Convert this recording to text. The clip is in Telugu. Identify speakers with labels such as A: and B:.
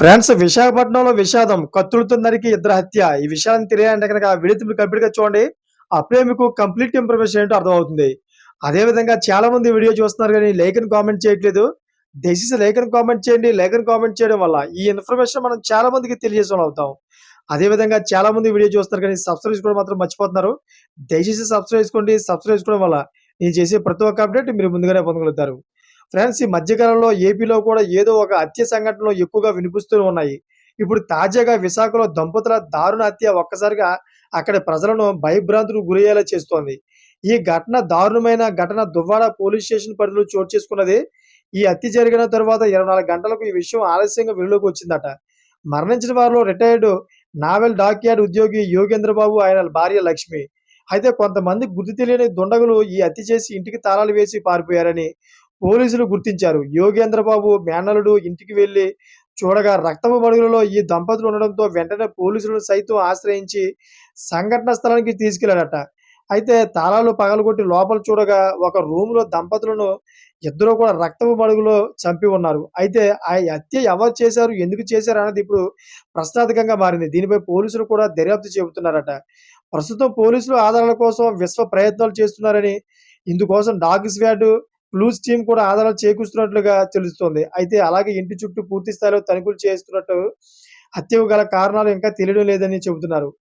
A: ఫ్రెండ్స్ విశాఖపట్నంలో విషాదం కత్తులతో నరికి ఇద్దరు హత్య. ఈ విషయాన్ని తెలియాలంటే కనుక విడతలు కంప్లీట్గా చూడండి అప్పుడే మీకు కంప్లీట్ ఇన్ఫర్మేషన్ ఏంటో అర్థమవుతుంది. అదే విధంగా చాలా మంది వీడియో చూస్తున్నారు కానీ లేఖను కామెంట్ చేయట్లేదు. దయచేసి లేఖను కామెంట్ చేయండి. లేఖను కామెంట్ చేయడం వల్ల ఈ ఇన్ఫర్మేషన్ మనం చాలా మందికి తెలియజేసిన అవుతాం. అదే విధంగా చాలా మంది వీడియో చూస్తారు కానీ సబ్స్క్రైబ్ చేసుకోవడం మాత్రం మర్చిపోతున్నారు. దయచేసి సబ్స్క్రైబ్ చేసుకోండి. సబ్స్క్రైబ్ చేసుకోవడం వల్ల నేను చేసే ప్రతి ఒక్క అప్డేట్ మీరు ముందుగానే పొందగలుగుతారు. ఫ్రెండ్స్ ఈ మధ్యకాలంలో ఏపీలో కూడా ఏదో ఒక హత్య సంఘటనలు ఎక్కువగా వినిపిస్తూ ఉన్నాయి. ఇప్పుడు తాజాగా విశాఖలో దంపతుల దారుణ హత్య ఒక్కసారిగా అక్కడ ప్రజలను భయభ్రాంతులకు గురయ్యేలా చేస్తోంది. ఈ ఘటన దారుణమైన ఘటన దువ్వాడ పోలీస్ స్టేషన్ పరిధిలో చోటు చేసుకున్నది. ఈ హత్య జరిగిన తర్వాత ఇరవై నాలుగు గంటలకు ఈ విషయం ఆలస్యంగా వెలుగులోకి వచ్చిందట. మరణించిన వారిలో రిటైర్డ్ నావెల్ డాక్యార్డ్ ఉద్యోగి యోగేంద్ర బాబు ఆయన భార్య లక్ష్మి. అయితే కొంతమంది గుర్తు తెలియని దుండగులు ఈ హత్య చేసి ఇంటికి తాళాలు వేసి పారిపోయారని పోలీసులు గుర్తించారు. యోగేంద్రబాబు మేనలుడు ఇంటికి వెళ్ళి చూడగా రక్తపు మడుగులలో ఈ దంపతులు ఉండడంతో వెంటనే పోలీసులను సైతం ఆశ్రయించి సంఘటన స్థలానికి తీసుకెళ్ళాడట. అయితే తాళాలు పగలగొట్టి లోపల చూడగా ఒక రూమ్లో దంపతులను ఇద్దరు కూడా రక్తపు మడుగులో చంపి ఉన్నారు. అయితే ఆ హత్య ఎవరు చేశారు ఎందుకు చేశారు అన్నది ఇప్పుడు ప్రశ్నార్థకంగా మారింది. దీనిపై పోలీసులు కూడా దర్యాప్తు చెబుతున్నారట. ప్రస్తుతం పోలీసులు ఆధారాల కోసం విశ్వ ప్రయత్నాలు చేస్తున్నారని ఇందుకోసం డాగ్ స్వాడ్ క్లూస్ టీం కూడా ఆధారాలు చేకూరుస్తున్నట్లుగా తెలుస్తోంది. అయితే అలాగే ఇంటి చుట్టూ పూర్తి స్థాయిలో తనిఖీలు చేస్తున్నట్టు హత్యకు గల కారణాలు ఇంకా తెలియడం లేదని చెబుతున్నారు.